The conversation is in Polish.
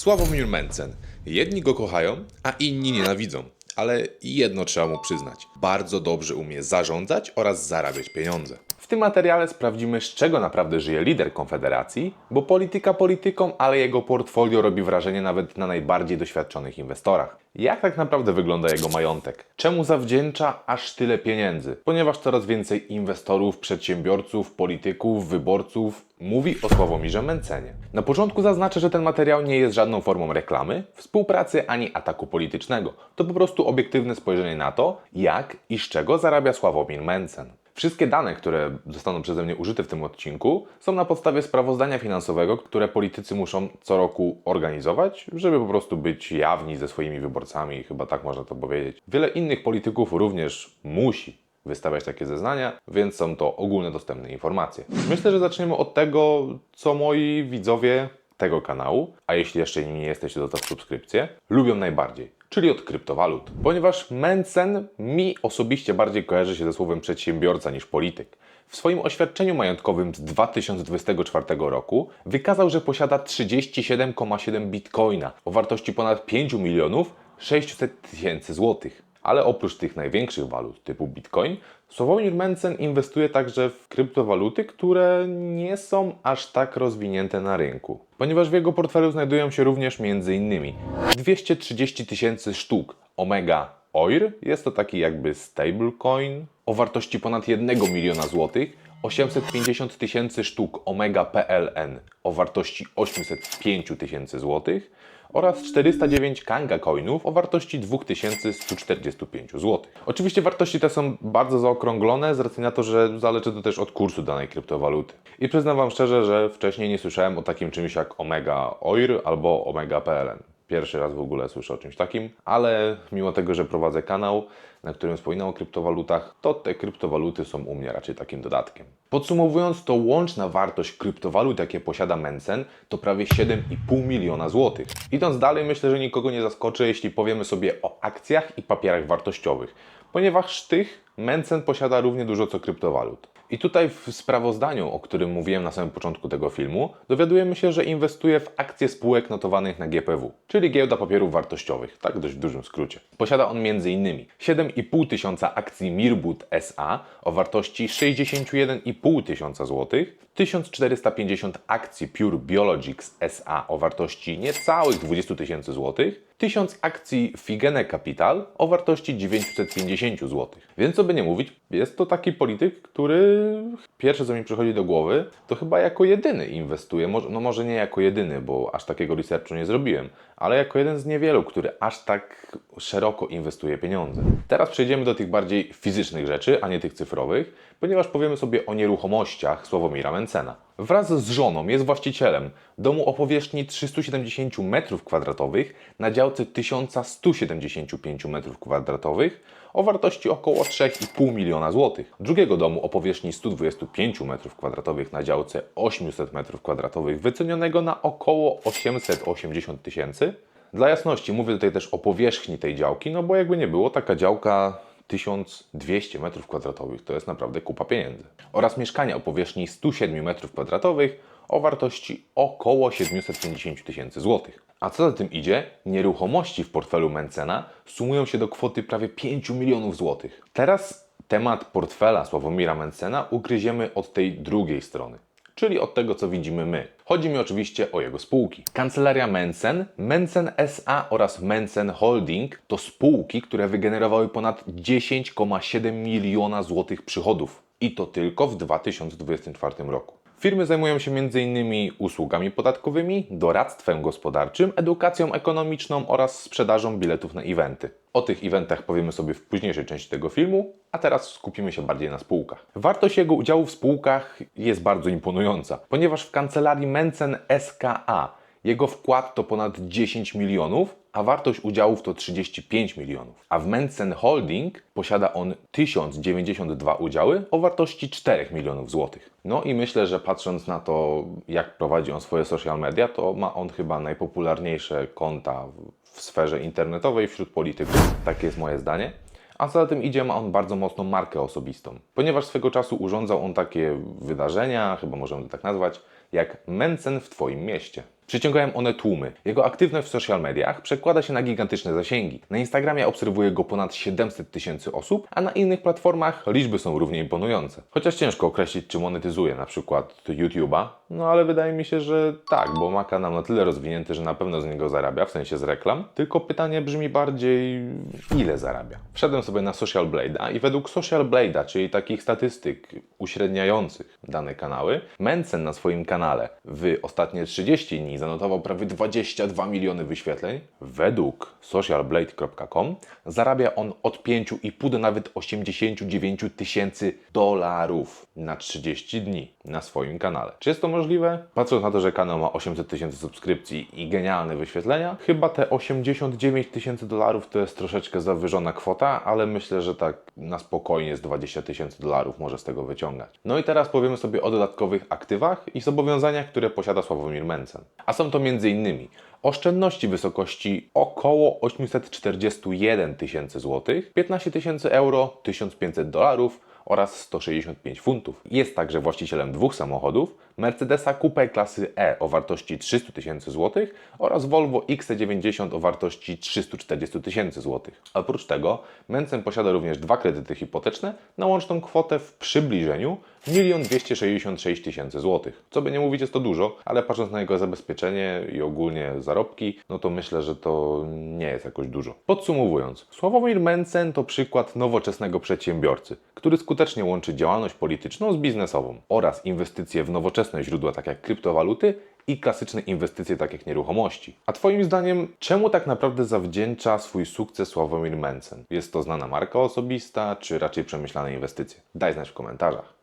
Sławomir Mencen. Jedni go kochają, a inni nienawidzą. Ale jedno trzeba mu przyznać. Bardzo dobrze umie zarządzać oraz zarabiać pieniądze. W tym materiale sprawdzimy, z czego naprawdę żyje lider Konfederacji, bo polityka polityką, ale jego portfolio robi wrażenie nawet na najbardziej doświadczonych inwestorach. Jak tak naprawdę wygląda jego majątek? Czemu zawdzięcza aż tyle pieniędzy? Ponieważ coraz więcej inwestorów, przedsiębiorców, polityków, wyborców mówi o Sławomirze Mencenie. Na początku zaznaczę, że ten materiał nie jest żadną formą reklamy, współpracy ani ataku politycznego. To po prostu obiektywne spojrzenie na to, jak i z czego zarabia Sławomir Mencen. Wszystkie dane, które zostaną przeze mnie użyte w tym odcinku, są na podstawie sprawozdania finansowego, które politycy muszą co roku organizować, żeby po prostu być jawni ze swoimi wyborcami, chyba tak można to powiedzieć. Wiele innych polityków również musi wystawiać takie zeznania, więc są to ogólnodostępne informacje. Myślę, że zaczniemy od tego, co moi widzowie tego kanału, a jeśli jeszcze nie jesteście, to subskrypcję, lubią najbardziej, czyli od kryptowalut. Ponieważ Mencen mi osobiście bardziej kojarzy się ze słowem przedsiębiorca niż polityk. W swoim oświadczeniu majątkowym z 2024 roku wykazał, że posiada 37,7 bitcoina o wartości ponad 5 milionów 600 tysięcy złotych. Ale oprócz tych największych walut typu Bitcoin, Sławomir Mencen inwestuje także w kryptowaluty, które nie są aż tak rozwinięte na rynku. Ponieważ w jego portfelu znajdują się również m.in. 230 tysięcy sztuk Omega OIR, jest to taki jakby stablecoin o wartości ponad 1 miliona złotych, 850 tysięcy sztuk Omega PLN o wartości 805 tysięcy złotych oraz 409 Kanga coinów o wartości 2145 zł. Oczywiście wartości te są bardzo zaokrąglone z racji na to, że zależy to też od kursu danej kryptowaluty. I przyznam Wam szczerze, że wcześniej nie słyszałem o takim czymś jak Omega OIR albo Omega PLN. Pierwszy raz w ogóle słyszę o czymś takim, ale mimo tego, że prowadzę kanał, na którym wspominam o kryptowalutach, to te kryptowaluty są u mnie raczej takim dodatkiem. Podsumowując, to łączna wartość kryptowalut, jakie posiada Mencen, to prawie 7,5 miliona złotych. Idąc dalej, myślę, że nikogo nie zaskoczy, jeśli powiemy sobie o akcjach i papierach wartościowych, ponieważ tych Mencen posiada równie dużo co kryptowalut. I tutaj w sprawozdaniu, o którym mówiłem na samym początku tego filmu, dowiadujemy się, że inwestuje w akcje spółek notowanych na GPW, czyli giełda papierów wartościowych, tak dość w dużym skrócie. Posiada on m.in. 7,5 tysiąca akcji Mirbut SA o wartości 61,5 tysiąca złotych, 1450 akcji Pure Biologics SA o wartości niecałych 20 tysięcy złotych, 1000 akcji Figene Capital o wartości 950 zł. Więc co by nie mówić, jest to taki polityk, który pierwsze co mi przychodzi do głowy, to chyba jako jedyny inwestuje, no może nie jako jedyny, bo aż takiego researchu nie zrobiłem, ale jako jeden z niewielu, który aż tak szeroko inwestuje pieniądze. Teraz przejdziemy do tych bardziej fizycznych rzeczy, a nie tych cyfrowych, ponieważ powiemy sobie o nieruchomościach Sławomira Mencena. Wraz z żoną jest właścicielem domu o powierzchni 370 m2 na działce 1175 m2 o wartości około 3,5 miliona złotych. Drugiego domu o powierzchni 125 m2 na działce 800 m2 wycenionego na około 880 tysięcy. Dla jasności mówię tutaj też o powierzchni tej działki, no bo jakby nie było, taka działka 1200 m2 to jest naprawdę kupa pieniędzy. Oraz mieszkania o powierzchni 107 m2 o wartości około 750 tysięcy złotych. A co za tym idzie, nieruchomości w portfelu Mencena sumują się do kwoty prawie 5 milionów złotych. Teraz temat portfela Sławomira Mencena ugryziemy od tej drugiej strony czyli od tego, co widzimy my. Chodzi mi oczywiście o jego spółki. Kancelaria Mencen, Mencen SA oraz Mencen Holding to spółki, które wygenerowały ponad 10,7 miliona złotych przychodów. I to tylko w 2024 roku. Firmy zajmują się m.in. usługami podatkowymi, doradztwem gospodarczym, edukacją ekonomiczną oraz sprzedażą biletów na eventy. O tych eventach powiemy sobie w późniejszej części tego filmu, a teraz skupimy się bardziej na spółkach. Wartość jego udziału w spółkach jest bardzo imponująca, ponieważ w kancelarii Mencen SKA jego wkład to ponad 10 milionów, a wartość udziałów to 35 milionów. A w Mencen Holding posiada on 1092 udziały o wartości 4 milionów złotych. No i myślę, że patrząc na to, jak prowadzi on swoje social media, to ma on chyba najpopularniejsze konta w sferze internetowej wśród polityków. Takie jest moje zdanie. A za tym idzie, ma on bardzo mocną markę osobistą, ponieważ swego czasu urządzał on takie wydarzenia, chyba możemy to tak nazwać, jak Mencen w Twoim mieście. Przyciągają one tłumy. Jego aktywność w social mediach przekłada się na gigantyczne zasięgi. Na Instagramie obserwuje go ponad 700 tysięcy osób, a na innych platformach liczby są równie imponujące. Chociaż ciężko określić, czy monetyzuje na przykład YouTube'a, no ale wydaje mi się, że tak, bo ma kanał na tyle rozwinięty, że na pewno z niego zarabia, w sensie z reklam. Tylko pytanie brzmi bardziej, ile zarabia? Wszedłem sobie na Social Blade'a i według Social Blade'a, czyli takich statystyk uśredniających dane kanały, Mencen na swoim kanale w ostatnie 30 dni zanotował prawie 22 miliony wyświetleń. Według socialblade.com zarabia on od 5,5 do nawet 89 tysięcy dolarów na 30 dni na swoim kanale. Czy jest to możliwe? Patrząc na to, że kanał ma 800 tysięcy subskrypcji i genialne wyświetlenia, chyba te 89 tysięcy dolarów to jest troszeczkę zawyżona kwota, ale myślę, że tak na spokojnie z 20 tysięcy dolarów może z tego wyciągać. No i teraz powiemy sobie o dodatkowych aktywach i zobowiązaniach, które posiada Sławomir Mencen. A są to m.in. oszczędności wysokości około 841 tysięcy złotych, 15 tysięcy euro, 1500 dolarów, oraz 165 funtów. Jest także właścicielem dwóch samochodów, Mercedesa Coupe klasy E o wartości 300 tysięcy złotych oraz Volvo XC90 o wartości 340 tysięcy złotych. Oprócz tego Mencen posiada również dwa kredyty hipoteczne na łączną kwotę w przybliżeniu 1 266 tysięcy złotych. Co by nie mówić, jest to dużo, ale patrząc na jego zabezpieczenie i ogólnie zarobki, no to myślę, że to nie jest jakoś dużo. Podsumowując, Sławomir Mencen to przykład nowoczesnego przedsiębiorcy, który skutecznie łączy działalność polityczną z biznesową oraz inwestycje w nowoczesne źródła, tak jak kryptowaluty i klasyczne inwestycje, tak jak nieruchomości. A Twoim zdaniem, czemu tak naprawdę zawdzięcza swój sukces Sławomir Mencen? Jest to znana marka osobista, czy raczej przemyślane inwestycje? Daj znać w komentarzach.